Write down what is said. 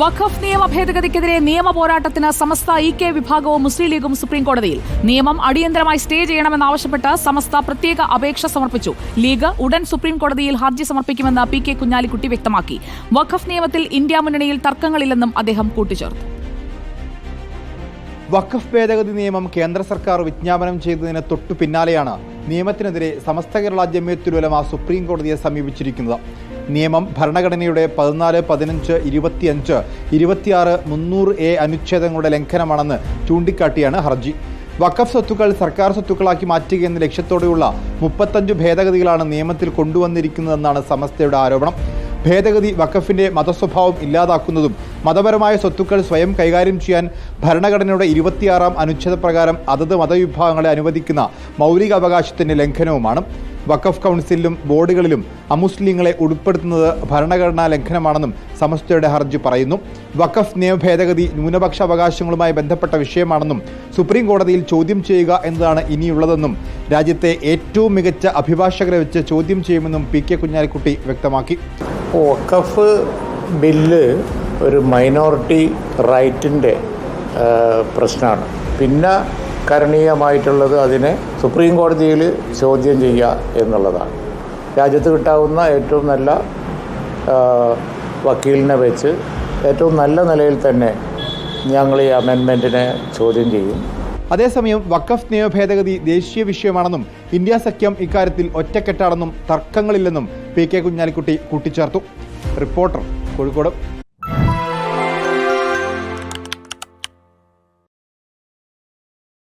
വഖഫ് നിയമ ഭേദഗതിക്കെതിരെ നിയമ പോരാട്ടത്തിന് സമസ്ത ഇ കെ വിഭാഗവും മുസ്ലിം ലീഗും സുപ്രീം കോടതിയിൽ. നിയമം അടിയന്തരമായി സ്റ്റേ ചെയ്യണമെന്നാവശ്യപ്പെട്ട് സമസ്ത പ്രത്യേക അപേക്ഷ സമർപ്പിച്ചു. ലീഗ് ഉടൻ സുപ്രീം കോടതിയിൽ ഹർജി സമർപ്പിക്കുമെന്ന് പി കെ കുഞ്ഞാലിക്കുട്ടി വ്യക്തമാക്കി. വഖഫ് നിയമത്തിൽ ഇന്ത്യ മുന്നണിയിൽ തർക്കങ്ങളില്ലെന്നും അദ്ദേഹം കൂട്ടിച്ചേർത്തു. വഖഫ് ഭേദഗതി നിയമം കേന്ദ്ര സർക്കാർ വിജ്ഞാപനം ചെയ്തതിന് തൊട്ടു പിന്നാലെയാണ് നിയമത്തിനെതിരെ സമസ്ത കേരള ജമിയത്തുലമ സുപ്രീം കോടതിയെ സമീപിച്ചിരിക്കുന്നത്. നിയമം ഭരണഘടനയുടെ പതിനാല് പതിനഞ്ച് ഇരുപത്തിയഞ്ച് ഇരുപത്തിയാറ് മുന്നൂറ് എ അനുച്ഛേദങ്ങളുടെ ലംഘനമാണെന്ന് ചൂണ്ടിക്കാട്ടിയാണ് ഹർജി. വഖഫ് സ്വത്തുക്കൾ സർക്കാർ സ്വത്തുക്കളാക്കി മാറ്റുക എന്ന ലക്ഷ്യത്തോടെയുള്ള മുപ്പത്തഞ്ച് ഭേദഗതികളാണ് നിയമത്തിൽ കൊണ്ടുവന്നിരിക്കുന്നതെന്നാണ് സമസ്തയുടെ ആരോപണം. ഭേദഗതി വഖഫിന്റെ മതസ്വഭാവം ഇല്ലാതാക്കുന്നതും മതപരമായ സ്വത്തുക്കൾ സ്വയം കൈകാര്യം ചെയ്യാൻ ഭരണഘടനയുടെ ഇരുപത്തിയാറാം അനുച്ഛേദപ്രകാരം അതത് മതവിഭാഗങ്ങളെ അനുവദിക്കുന്ന മൗലിക അവകാശത്തിന്റെ ലംഘനവുമാണ്. വഖഫ് കൗൺസിലിലും ബോർഡുകളിലും അമുസ്ലിങ്ങളെ ഉൾപ്പെടുത്തുന്നത് ഭരണഘടനാ ലംഘനമാണെന്നും സമസ്തയുടെ ഹർജി പറയുന്നു. വഖഫ് നിയമ ഭേദഗതി ന്യൂനപക്ഷ അവകാശങ്ങളുമായി ബന്ധപ്പെട്ട വിഷയമാണെന്നും സുപ്രീം കോടതിയിൽ ചോദ്യം ചെയ്യുക എന്നതാണ് ഇനിയുള്ളതെന്നും രാജ്യത്തെ ഏറ്റവും മികച്ച അഭിഭാഷകരെ വെച്ച് ചോദ്യം ചെയ്യുമെന്നും പി കെ കുഞ്ഞാലിക്കുട്ടി വ്യക്തമാക്കി. വഖഫ് ബില്ല് ഒരു മൈനോറിറ്റി റൈറ്റിന്റെ പ്രശ്നമാണ്. പിന്നെ കരണീയമായിട്ടുള്ളത് അതിനെ സുപ്രീം കോടതിയിൽ ചോദ്യം ചെയ്യുക എന്നുള്ളതാണ്. രാജ്യത്ത് കിട്ടാവുന്ന ഏറ്റവും നല്ല വക്കീലിനെ വെച്ച് ഏറ്റവും നല്ല നിലയിൽ തന്നെ ഞങ്ങൾ ഈ അമെൻമെന്റിനെ ചോദ്യം ചെയ്യും. അതേസമയം വഖഫ് നിയമഭേദഗതി ദേശീയ വിഷയമാണെന്നും ഇന്ത്യ സഖ്യം ഇക്കാര്യത്തിൽ ഒറ്റക്കെട്ടാണെന്നും തർക്കങ്ങളില്ലെന്നും പി കെ കുഞ്ഞാലിക്കുട്ടി കൂട്ടിച്ചേർത്തു. റിപ്പോർട്ടർ കോഴിക്കോട്.